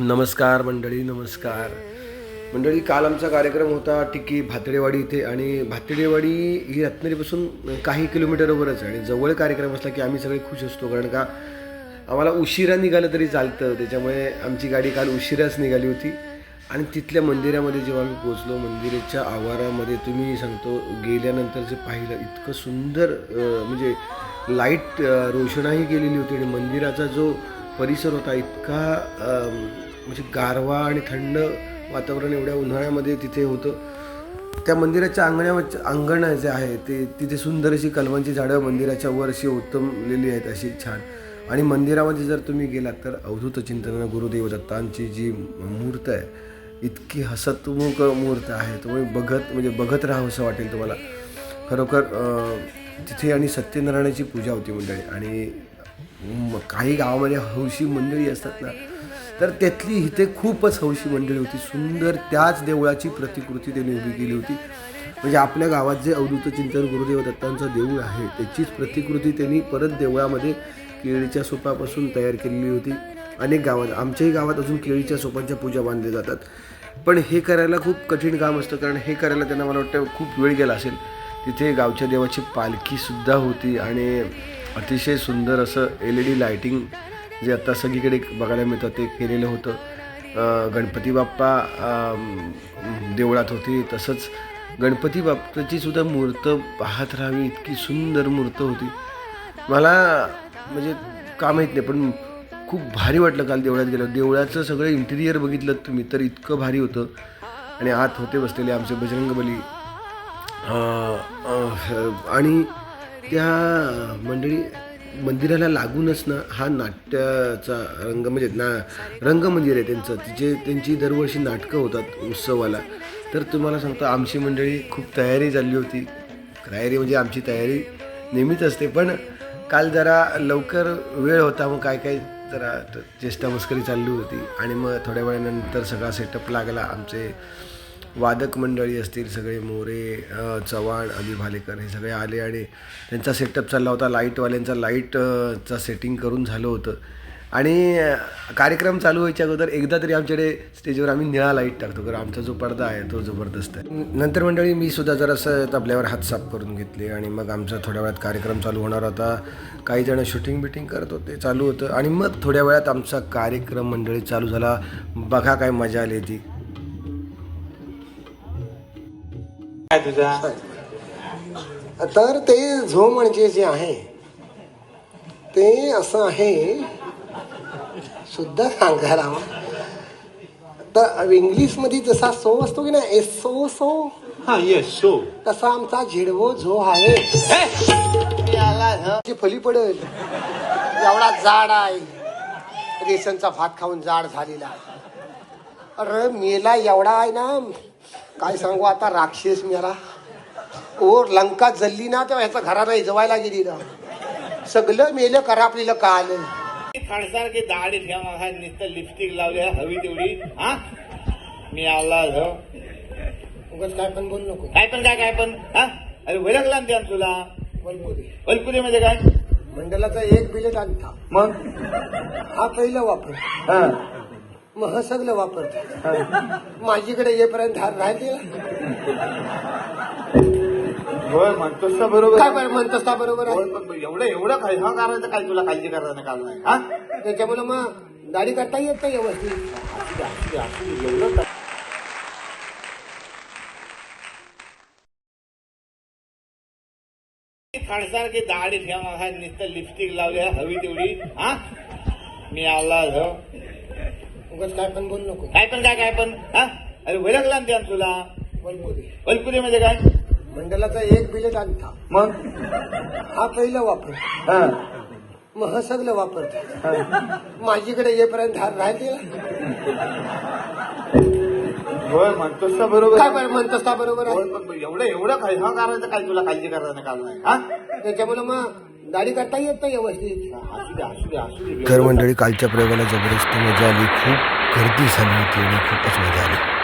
नमस्कार मंडळी नमस्कार. मंडळी काल आमचा कार्यक्रम होता टिकी भातडेवाडी इथे आणि भातडेवाडी ही रत्नागिरीपासून काही किलोमीटरवरच आहे आणि जवळ कार्यक्रम असला की आम्ही सगळे खुश असतो कारण का आम्हाला उशिरा निघालं तरी चालतं. त्याच्यामुळे आमची गाडी काल उशिराच निघाली होती. आणि तिथल्या मंदिरामध्ये जेव्हा आम्ही पोचलो मंदिराच्या आवारामध्ये तुम्ही सांगतो गेल्यानंतर जे पाहिलं इतकं सुंदर म्हणजे लाइट रोषणाही केलेली होती आणि मंदिराचा जो परिसर होता इतका म्हणजे गारवा आणि थंड वातावरण एवढ्या उन्हाळ्यामध्ये तिथे होतं. त्या मंदिराच्या अंगणाच्या अंगण जे आहे ते तिथे सुंदर अशी कलमांची झाडं मंदिराच्या वर अशी उत्तमलेली आहेत अशी छान. आणि मंदिरामध्ये जर तुम्ही गेलात तर अवधूत चिंतन गुरुदेव दत्तांची जी मूर्त आहे इतकी हसतमुख मूर्त आहे. तुम्ही बघत म्हणजे बघत राहावं असं वाटेल तुम्हाला. खरोखर तिथे आणि सत्यनारायणाची पूजा होती मंडळी. आणि काही गावामध्ये हौशी मंडळी असतात ना तर त्यातली इथे खूपच हौशी मंडळी होती. सुंदर त्याच देवळाची प्रतिकृती त्यांनी उभी केली होती. म्हणजे आपल्या गावात जे अवधूत चिंतन गुरुदेव दत्तांचं देऊळ आहे त्याचीच प्रतिकृती त्यांनी परत देवळामध्ये केळीच्या सोपापासून तयार केलेली होती. अनेक गावात आमच्याही गावात अजून केळीच्या सोपांच्या पूजा बांधल्या जातात. पण हे करायला खूप कठीण काम असतं कारण हे करायला त्यांना मला वाटतं खूप वेळ गेला असेल. तिथे गावच्या देवाची पालखीसुद्धा होती आणि अतिशय सुंदर असं एल ई डी लायटिंग जे आता सगळीकडे बघायला मिळतं ते केलेलं होतं. गणपती बाप्पा देवळात होती तसंच गणपती बाप्पाची सुद्धा मूर्त पाहत राहावी इतकी सुंदर मूर्त होती. मला म्हणजे का माहीत नाही पण खूप भारी वाटलं काल देवळात गेलं देवळाचं सगळं इंटिरियर बघितलं तुम्ही तर इतकं भारी होतं. आणि आत होते बसलेले आमचे बजरंगबली. आणि त्या मंडळी मंदिराला लागूनच ना हा नाट्याचा रंग म्हणजे ना रंगमंदिर आहे त्यांचं. तिचे त्यांची दरवर्षी नाटकं होतात उत्सवाला. तर तुम्हाला सांगतो आमची मंडळी खूप तयारी झाली होती. तयारी म्हणजे आमची तयारी नेहमीच असते पण काल जरा लवकर वेळ होता मग काय काय जरा चेष्टा मस्करी चालली होती. आणि मग थोड्या वेळानंतर सगळा सेटअप लागला. आमचे वादक मंडळी असतील सगळे मोरे चव्हाण अली भालेकर हे सगळे आले आणि त्यांचा सेटअप चालला होता. लाईटवाल्यांचा लाईटचं सेटिंग करून झालं होतं. आणि कार्यक्रम चालू व्हायच्या अगोदर एकदा तरी आमच्याकडे स्टेजवर आम्ही निळा लाइट टाकतो. कारण आमचा जो पडदा आहे तो जबरदस्त आहे. नंतर मंडळी मी सुद्धा जरासं तबल्यावर हात साफ करून घेतले आणि मग आमचा थोड्या वेळात कार्यक्रम चालू होणार होता. काही जण शूटिंग बिटिंग करत होते चालू होतं. आणि मग थोड्या वेळात आमचा कार्यक्रम मंडळी चालू झाला. बघा काय मजा आली ती. काय तुझा? तर ते झो म्हणजे जे आहे ते असं आहे शुद्ध सांगायला तर इंग्लिशमध्ये जसा सो असतो की नाही एस सो सो? हा येस सो तसा आमचा झिडवो झो आहे. फली पडेल एवढा जाड आहे. रेशनचा भात खाऊन जाड झालेला अरे मेला एवढा आहे ना काय सांगू आता राक्षस मेला ओ लंका जल्ली ना तेव्हा ह्याचा घरा नाही जवायला गेली ना. सगळं मेलं करापलेलं काल. खाडसारखी दाढी ठेवा हा नुसतं लिपस्टिक लावली हवी तेवढी. हा? मी आवला झ उगाच काय पण बोलू नको. काय पण काय काय पण. हा? अरे ना ते तुला. वलपुरी. वलपुरी म्हणजे काय? मंडलाचा एक बिलेट आणता मग? हा पहिलं वापर. हा. मग हे सगळं वापरतो. माझीकडे येईपर्यंत हार राहते होय म्हणतोस ना बरोबर. काय बरं म्हणतोस का बरोबर होय, आहे पण एवढं एवढं काय? हा करायचं काय तुला काळजी करायचं काल नाही हा? त्याच्यामुळे मग दाढी करता येत नाही व्यवस्थित. असू दे, असू दे, असू दे, एवढं काय? दाढी ठेवा हा नुसतं लिपस्टिक लावली आहे, हवी तेवढी. हा? मी आवला झ उगाच काय पण बोलू नको. काय पण काय काय पण हा? अरे ना ते तुला. वलपुरी. वलपुरी म्हणजे काय? मंडलाचा एक बिलेट आणता. मग? हा पहिलं वापर. हा. मग हे सगळं वापरतो. माझीकडे येईपर्यंत हार राहते होय म्हणतोस ना बरोबर. काय बरं म्हणतोस का बरोबर एवढं एवढं काय हा करायचं काय तुला काळजी करायचं काल नाही हा? त्याच्यामुळे मग गाडी करता येत नाही व्यवस्थित तर मंडळी कालच्या प्रयोगाला जबरदस्त मजा आली. खूप गर्दी झाली होती आणि खूपच मजा आली.